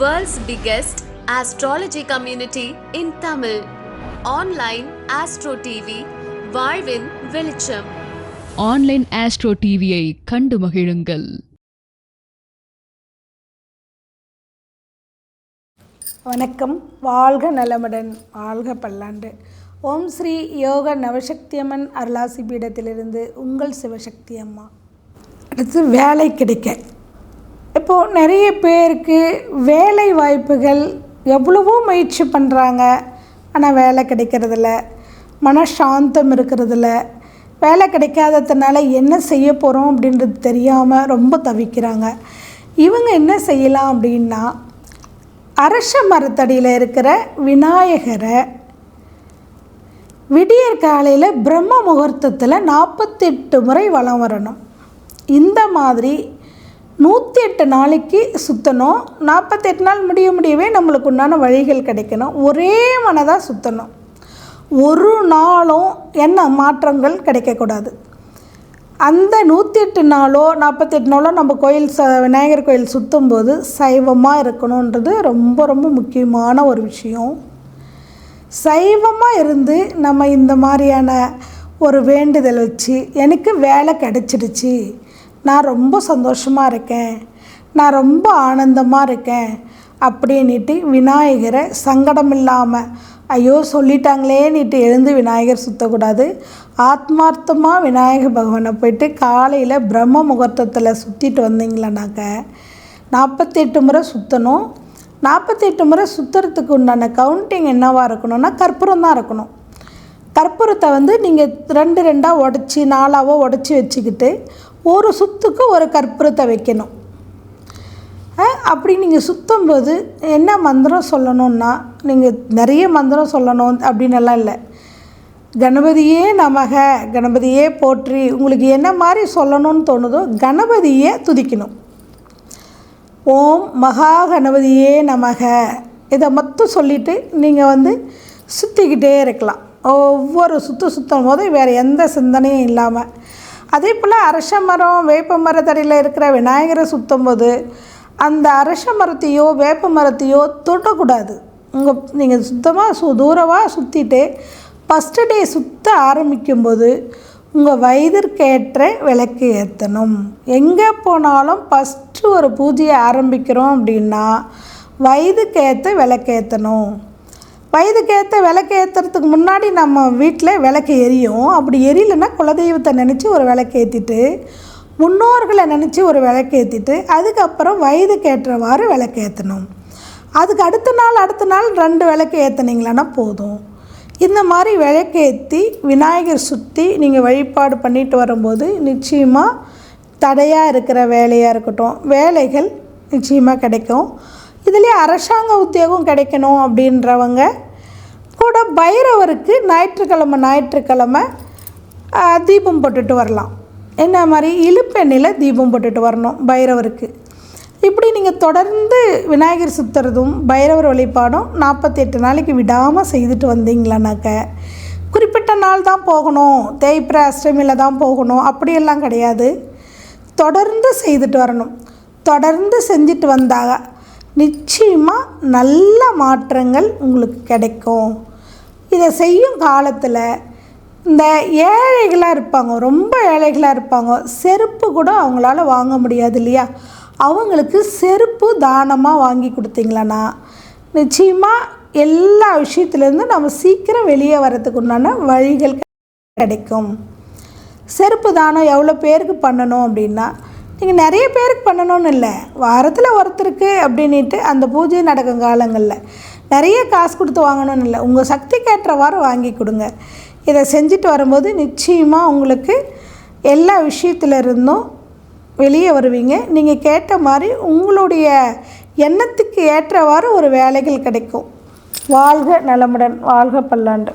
World's biggest astrology community in Tamil. Online Astro TV, வாழ்வின் வெளிச்சம். Online astro டிவியை கண்டு மகிழுங்கள். வணக்கம். வாழ்க நலமுடன் வாழ்க பல்லாண்டு. ஓம் ஸ்ரீ யோக நவசக்தியம்மன் அருளாசி பீடத்திலிருந்து உங்கள் சிவசக்தி அம்மா அடுத்து வேலை கிடைக்க. இப்போது நிறைய பேருக்கு வேலை வாய்ப்புகள் எவ்வளவோ முயற்சி பண்ணுறாங்க ஆனால் வேலை கிடைக்கிறதில்ல. மனசாந்தம் இருக்கிறதில்ல. வேலை கிடைக்காததுனால என்ன செய்ய போகிறோம் அப்படின்றது தெரியாமல் ரொம்ப தவிக்கிறாங்க. இவங்க என்ன செய்யலாம் அப்படின்னா அரச மரத்தடியில் இருக்கிற விநாயகரை விடியற் காலையில் பிரம்ம முகூர்த்தத்தில் நாற்பத்தெட்டு முறை வலம் வரணும். இந்த மாதிரி நூற்றி எட்டு நாளைக்கு சுற்றணும் நாற்பத்தெட்டு நாள் முடிய முடியவே நம்மளுக்கு உண்டான வழிகள் கிடைக்கணும். ஒரே மனதாக சுற்றணும் ஒரு நாளும் என்ன மாற்றங்கள் கிடைக்கக்கூடாது. அந்த நூற்றி எட்டு நாளோ நாற்பத்தெட்டு நாளோ நம்ம கோயில் ச விநாயகர் கோயில் சுற்றும்போது சைவமாக இருக்கணுன்றது ரொம்ப ரொம்ப முக்கியமான ஒரு விஷயம். சைவமாக இருந்து நம்ம இந்த மாதிரியான ஒரு வேண்டுதல் வச்சு எனக்கு வேலை கிடச்சிடுச்சு. நான் ரொம்ப சந்தோஷமாக இருக்கேன். நான் ரொம்ப ஆனந்தமாக இருக்கேன் அப்படின்ட்டு விநாயகரை சங்கடம் இல்லாமல் ஐயோ சொல்லிட்டாங்களேன்னுட்டு எழுந்து விநாயகர் சுற்றக்கூடாது ஆத்மார்த்தமாக விநாயகர் பகவானை போயிட்டு காலையில் பிரம்ம முகூர்த்தத்தில் சுற்றிட்டு வந்தீங்களானாக்க நாற்பத்தெட்டு முறை சுற்றணும் நாற்பத்தெட்டு முறை சுற்றுறதுக்கு உண்டான கவுண்டிங் என்னவாக இருக்கணும்னா கற்பூரம் தான் இருக்கணும். கற்பூரத்தை வந்து நீங்கள் ரெண்டு ரெண்டாக உடச்சி நாலாவோ உடச்சி வச்சுக்கிட்டு ஒரு சுத்துக்கு ஒரு கற்பூரத்தை வைக்கணும். அப்படி நீங்கள் சுற்றும்போது என்ன மந்திரம் சொல்லணும்னா நீங்கள் நிறைய மந்திரம் சொல்லணும் அப்படின்னு எல்லாம் இல்லை. கணபதியே நமக கணபதியே போற்றி உங்களுக்கு என்ன மாதிரி சொல்லணும்னு தோணுதோ கணபதியை துதிக்கணும். ஓம் மகா கணபதியே நமக. இதை மட்டும் சொல்லிவிட்டு நீங்கள் வந்து சுற்றிக்கிட்டே இருக்கலாம். ஒவ்வொரு சுற்று சுற்றும் போது வேறு எந்த சிந்தனையும் இல்லாமல் அதே போல் அரச மரம் வேப்ப மரத்தடியில் இருக்கிற விநாயகரை சுற்றும் போது அந்த அரச மரத்தையோ வேப்ப மரத்தையோ தொட்டக்கூடாது உங்கள் நீங்கள் சுத்தமாக சு தூரமாக சுற்றிட்டு ஃபஸ்ட்டு டே சுற்ற ஆரம்பிக்கும்போது உங்கள் வயதிற்கேற்ற விளக்கு ஏற்றணும் எங்கே போனாலும் ஃபஸ்ட்டு ஒரு பூஜையை ஆரம்பிக்கிறோம் அப்படின்னா வயதுக்கேற்ற விளக்கேற்றணும் வயதுக்கு வயதுக்கேற்ற விளக்கு ஏற்றுறதுக்கு முன்னாடி நம்ம வீட்டில் விளக்கு எரியும். அப்படி எரியலைன்னா குலதெய்வத்தை நினச்சி ஒரு விளக்கு ஏற்றிட்டு முன்னோர்களை நினச்சி ஒரு விளக்கு ஏற்றிட்டு அதுக்கப்புறம் வயதுக்கு ஏற்றவாறு விளக்கு ஏற்றணும் அதுக்கு அடுத்த நாள் அடுத்த நாள் ரெண்டு விளக்கு ஏற்றுனீங்களான்னா போதும். இந்த மாதிரி விளக்கு ஏற்றி விநாயகர் சுற்றி நீங்கள் வழிபாடு பண்ணிட்டு வரும்போது நிச்சயமாக தடையாக இருக்கிற வேலையாக இருக்கட்டும் வேலைகள் நிச்சயமாக கிடைக்கும். இதுலேயே அரசாங்க உத்தியோகம் கிடைக்கணும் அப்படின்றவங்க கூட பைரவருக்கு ஞாயிற்றுக்கிழமை ஞாயிற்றுக்கிழமை தீபம் போட்டுட்டு வரலாம். என்ன மாதிரி? இழுப்பெண்ணில் தீபம் போட்டுட்டு வரணும் பைரவருக்கு. இப்படி நீங்கள் தொடர்ந்து விநாயகர் சுற்றுறதும் பைரவர் வழிபாடும் நாற்பத்தி எட்டு நாளைக்கு விடாமல் செய்துட்டு வந்தீங்களானாக்க குறிப்பிட்ட நாள் தான் போகணும் தேய்பிர அஷ்டமியில் தான் போகணும் அப்படியெல்லாம் கிடையாது. தொடர்ந்து செய்துட்டு வரணும். தொடர்ந்து செஞ்சுட்டு வந்தாங்க நிச்சயமாக நல்ல மாற்றங்கள் உங்களுக்கு கிடைக்கும். இதை செய்யும் காலத்தில் இந்த ஏழைகளாக இருப்பாங்க ரொம்ப ஏழைகளாக இருப்பாங்க செருப்பு கூட அவங்களால வாங்க முடியாது இல்லையா? அவங்களுக்கு செருப்பு தானமாக வாங்கி கொடுத்தீங்களன்னா நிச்சயமாக எல்லா விஷயத்துலேருந்து நம்ம சீக்கிரம் வெளியே வரத்துக்கு உண்டான வழிகள் கிடைக்கும். செருப்பு தானம் எவ்வளோ பேருக்கு பண்ணணும் அப்படின்னா நீங்கள் நிறைய பேருக்கு பண்ணணும்னு இல்லை. வாரத்தில் ஒருத்தருக்கு அப்படின்ட்டு அந்த பூஜை நடக்கும் காலங்களில் நிறைய காசு கொடுத்து வாங்கணும்னு இல்லை. உங்கள் சக்திக்கு ஏற்றவாறு வாங்கி கொடுங்க. இதை செஞ்சுட்டு வரும்போது நிச்சயமாக உங்களுக்கு எல்லா விஷயத்துல இருந்தும் வெளியே வருவீங்க. நீங்கள் கேட்ட மாதிரி உங்களுடைய எண்ணத்துக்கு ஏற்றவாறு ஒரு வேலைகள் கிடைக்கும். வாழ்க நலமுடன் வாழ்க பல்லாண்டு.